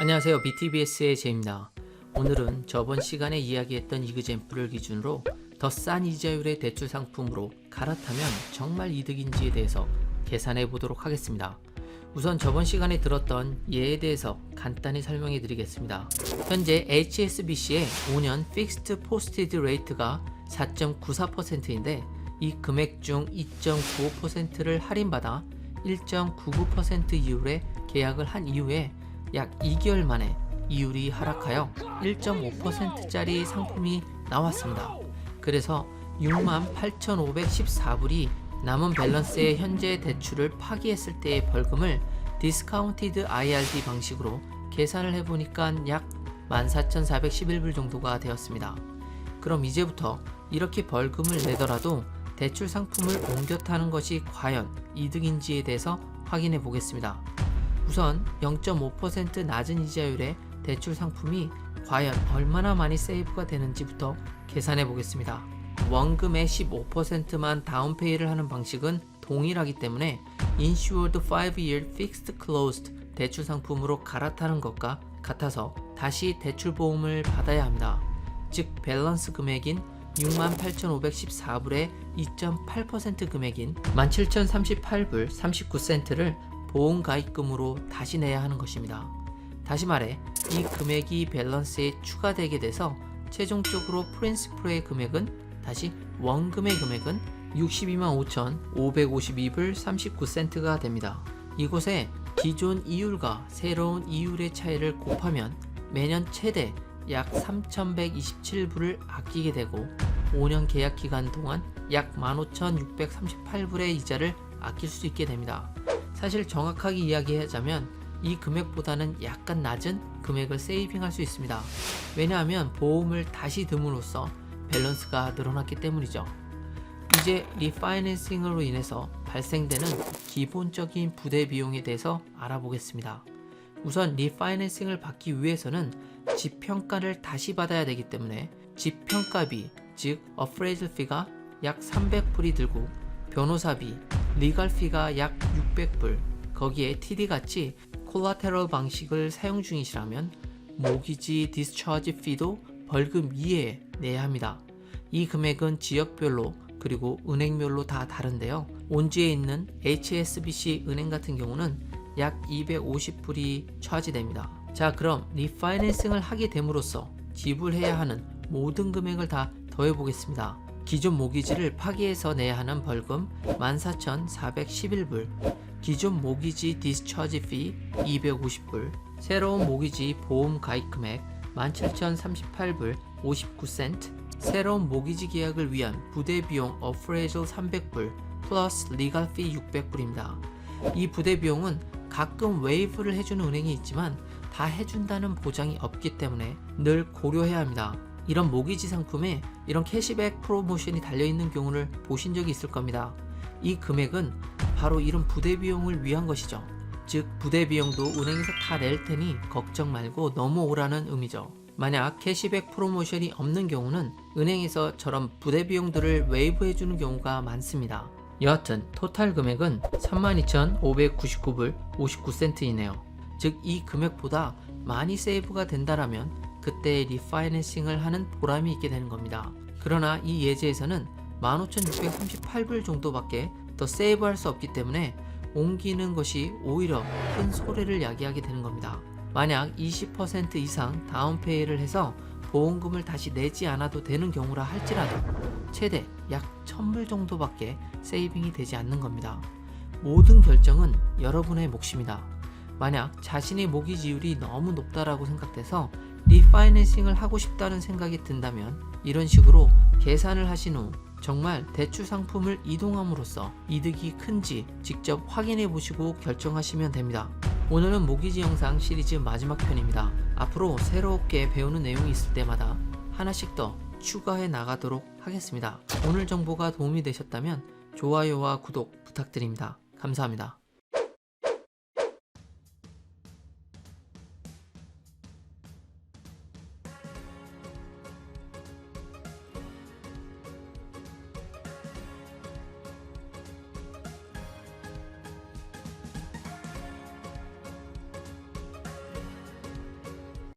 안녕하세요. BTBS의 제입니다. 오늘은 저번 시간에 이야기했던 이그젠플을 기준으로 더 싼 이자율의 대출 상품으로 갈아타면 정말 이득인지에 대해서 계산해 보도록 하겠습니다. 우선 저번 시간에 들었던 예에 대해서 간단히 설명해 드리겠습니다. 현재 HSBC의 5년 픽스트 포스티드 레이트가 4.94%인데 이 금액 중 2.95%를 할인받아 1.99% 이율의 계약을 한 이후에 약 2개월 만에 이율이 하락하여 1.5%짜리 상품이 나왔습니다. 그래서 68,514불이 남은 밸런스의 현재 대출을 파기했을 때의 벌금을 디스카운티드 IRD 방식으로 계산을 해보니까 약 14,411불 정도가 되었습니다. 그럼 이제부터 이렇게 벌금을 내더라도 대출 상품을 옮겨 타는 것이 과연 이득인지에 대해서 확인해 보겠습니다. 우선 0.5% 낮은 이자율의 대출 상품이 과연 얼마나 많이 세이브가 되는지부터 계산해 보겠습니다. 원금의 15%만 다운페이를 하는 방식은 동일하기 때문에 Insured 5-Year Fixed Closed 대출 상품으로 갈아타는 것과 같아서 다시 대출 보험을 받아야 합니다. 즉 밸런스 금액인 68,514불의 2.8% 금액인 17,038불 39센트를 보험 가입금으로 다시 내야 하는 것입니다. 다시 말해 이 금액이 밸런스에 추가되게 돼서 최종적으로 프린시플의 금액은 다시 원금의 금액은 62만 5,552불 39센트가 됩니다. 이곳에 기존 이율과 새로운 이율의 차이를 곱하면 매년 최대 약 3,127불을 아끼게 되고 5년 계약 기간 동안 약 15,638불의 이자를 아낄 수 있게 됩니다. 사실 정확하게 이야기하자면 이 금액보다는 약간 낮은 금액을 세이빙할 수 있습니다. 왜냐하면 보험을 다시 듬으로써 밸런스가 늘어났기 때문이죠. 이제 리파이낸싱으로 인해서 발생되는 기본적인 부대 비용에 대해서 알아보겠습니다. 우선 리파이낸싱을 받기 위해서는 집 평가를 다시 받아야 되기 때문에 집 평가비, 즉 어프레이즐 피가 약 300불이 들고 변호사비, 리갈 피가 약 600불, 거기에 TD 같이 콜라테럴 방식을 사용 중이시라면 모기지 디스처지 피도 벌금 이외에 내야 합니다. 이 금액은 지역별로 그리고 은행별로 다 다른데요. 온지에 있는 HSBC 은행 같은 경우는 약 250불이 차지됩니다. 자, 그럼 리파이낸싱을 하게 됨으로써 지불해야 하는 모든 금액을 다 더해 보겠습니다. 기존 모기지를 파기해서 내야 하는 벌금 14,411불, 기존 모기지 디스처지 피 250불, 새로운 모기지 보험 가입 금액 17,038불 59센트, 새로운 모기지 계약을 위한 부대 비용 어프레이즐 300불 플러스 리갈 피 600불입니다. 이 부대 비용은 가끔 웨이브를 해주는 은행이 있지만 다 해준다는 보장이 없기 때문에 늘 고려해야 합니다. 이런 모기지 상품에 이런 캐시백 프로모션이 달려있는 경우를 보신 적이 있을 겁니다. 이 금액은 바로 이런 부대 비용을 위한 것이죠. 즉 부대 비용도 은행에서 다 낼 테니 걱정 말고 넘어오라는 의미죠. 만약 캐시백 프로모션이 없는 경우는 은행에서 저런 부대 비용들을 웨이브해 주는 경우가 많습니다. 여하튼 토탈 금액은 32,599불 59센트이네요. 즉 이 금액보다 많이 세이브가 된다라면 그때 리파이낸싱을 하는 보람이 있게 되는 겁니다. 그러나 이 예제에서는 15,638불 정도밖에 더 세이브할 수 없기 때문에 옮기는 것이 오히려 큰 소리를 야기하게 되는 겁니다. 만약 20% 이상 다운페이를 해서 보험금을 다시 내지 않아도 되는 경우라 할지라도 최대 약 1000불 정도밖에 세이빙이 되지 않는 겁니다. 모든 결정은 여러분의 몫입니다. 만약 자신의 모기 지율이 너무 높다라고 생각돼서 리파이낸싱을 하고 싶다는 생각이 든다면 이런 식으로 계산을 하신 후 정말 대출 상품을 이동함으로써 이득이 큰지 직접 확인해 보시고 결정하시면 됩니다. 오늘은 모기지 영상 시리즈 마지막 편입니다. 앞으로 새롭게 배우는 내용이 있을 때마다 하나씩 더 추가해 나가도록 하겠습니다. 오늘 정보가 도움이 되셨다면 좋아요와 구독 부탁드립니다. 감사합니다.